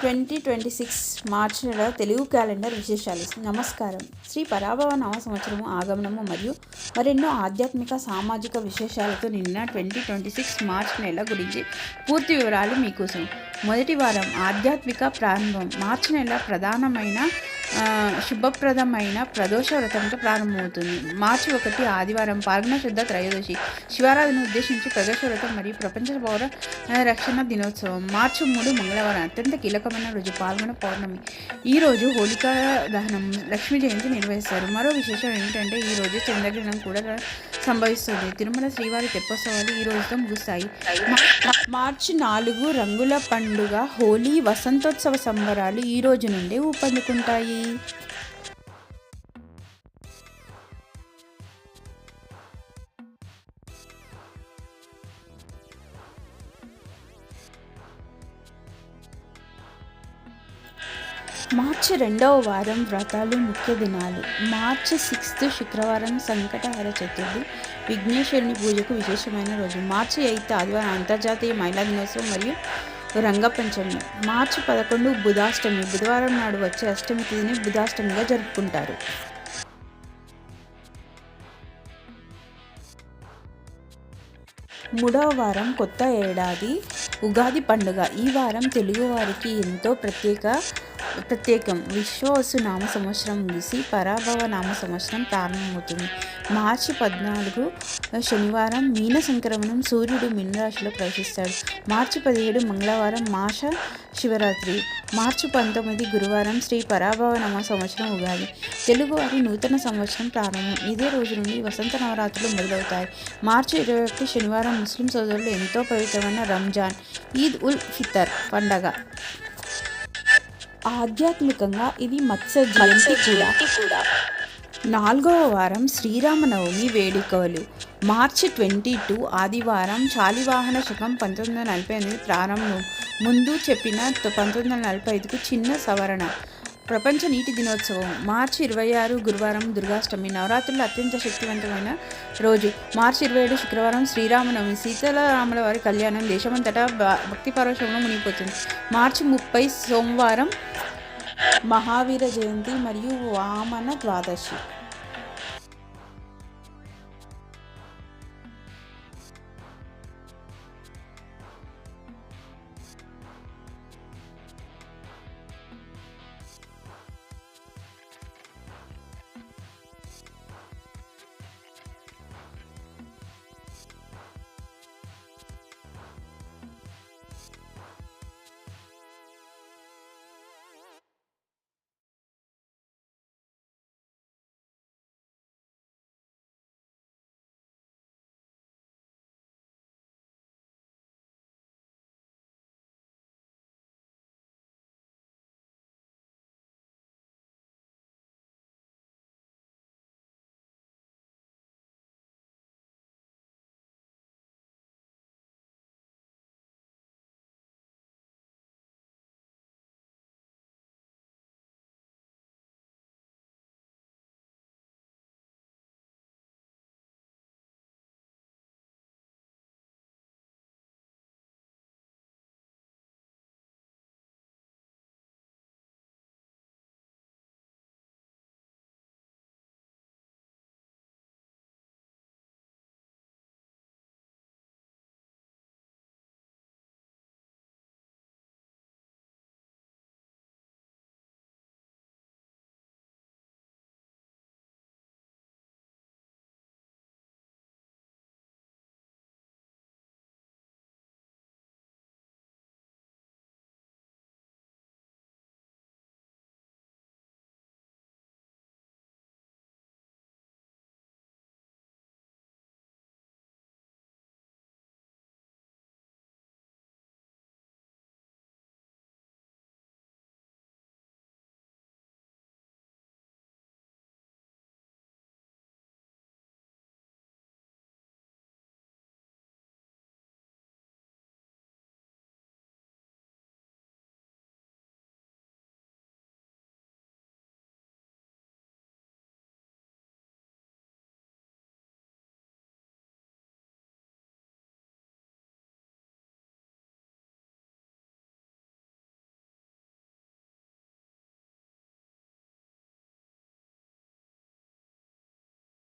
Twenty twenty six మార్చి నెల Telugu calendar విశేషాలు. నమస్కారం. శ్రీ పరాభవ నవ సంవత్సరము ఆగమనము మరియు మరెన్నో ఆధ్యాత్మిక సామాజిక విశేషాలతో నిన్న ట్వంటీ ట్వంటీ సిక్స్ మార్చ్ నెల గురించి పూర్తి వివరాలు మీకోసం. మొదటి వారం ఆధ్యాత్మిక ప్రారంభం. మార్చి నెల ప్రధానమైన శుభప్రదమైన ప్రదోష వ్రతంతో ప్రారంభమవుతుంది. మార్చి ఒకటి ఆదివారం పాల్గొన శుద్ధ త్రయోదశి. శివారాధన ఉద్దేశించి ప్రదోష వ్రతం మరియు ప్రపంచ పౌర రక్షణ దినోత్సవం. మార్చి మూడు మంగళవారం అత్యంత కీలకమైన రోజు పాల్గొన పౌర్ణమి. ఈ రోజు హోలికా దహనం. లక్ష్మీ జయంతి నిర్వహిస్తారు. మరో విశేషం ఏంటంటే ఈ రోజు చంద్రగ్రహణం కూడా సంభవిస్తుంది. తిరుమల శ్రీవారి తెప్పోత్సవాలు ఈ రోజుతో ముగుస్తాయి. మార్చి నాలుగు రంగుల పండుగ హోలీ వసంతోత్సవ సంబరాలు ఈ రోజు నుండే ఊపందుకుంటాయి. మార్చి రెండవ వారం వ్రతాలు ముఖ్య దినాలు. మార్చి సిక్స్త్ శుక్రవారం సంకటహర చతుర్థి విఘ్నేశ్వరుని పూజకు విశేషమైన రోజు. మార్చి ఎయిత్ ఆదివారం అంతర్జాతీయ మహిళా దినోత్సవం మరియు రంగపంచమి మార్చి పదకొండు బుధాష్టమి. బుధవారం నాడు వచ్చే అష్టమి తిథిని బుధాష్టమిగా జరుపుకుంటారు. మూడవ వారం కొత్త ఏడాది. ఉగాది పండుగ. ఈ వారం తెలుగువారికి ఎంతో ప్రత్యేక ప్రత్యేకం. విశ్వవసు నామ సంవత్సరం ముగిసి పరాభవ నామ సంవత్సరం ప్రారంభమవుతుంది. మార్చి పద్నాలుగు శనివారం మీన సంక్రమణం సూర్యుడు మీనరాశిలో ప్రవేశిస్తాడు. మార్చి పదిహేడు మంగళవారం మాష శివరాత్రి. మార్చి పంతొమ్మిది గురువారం శ్రీ పరాభవ నామ సంవత్సరం ఉగాది. తెలుగువారి నూతన సంవత్సరం ప్రారంభం. ఇదే రోజు నుండి వసంత నవరాత్రులు మొదలవుతాయి. మార్చి ఇరవై ఒకటి శనివారం ముస్లిం సోదరులు ఎంతో పవిత్రమైన రంజాన్ ఈద్ ఉల్ ఫితర్ పండగ. ఆధ్యాత్మికంగా ఇది మత్స్య జయంతి కూడా. నాలుగవ వారం శ్రీరామనవమి వేడుకలు. మార్చి ట్వంటీ టూ ఆదివారం శాలివాహన శకం పంతొమ్మిది వందల నలభై ఎనిమిది ప్రారంభం. ముందు చెప్పిన పంతొమ్మిది వందల నలభై ఐదుకు చిన్న సవరణ. ప్రపంచ నీటి దినోత్సవం మార్చి ఇరవై ఆరు గురువారం దుర్గాష్టమి నవరాత్రుల అత్యంత శక్తివంతమైన రోజు. మార్చి ఇరవై ఏడు శుక్రవారం శ్రీరామనవమి. సీతారాముల వారి కళ్యాణం దేశమంతటా భక్తి పరవశంలో మునిగిపోతుంది. మార్చి ముప్పై సోమవారం మహావీర జయంతి మరియు వామన ద్వాదశి.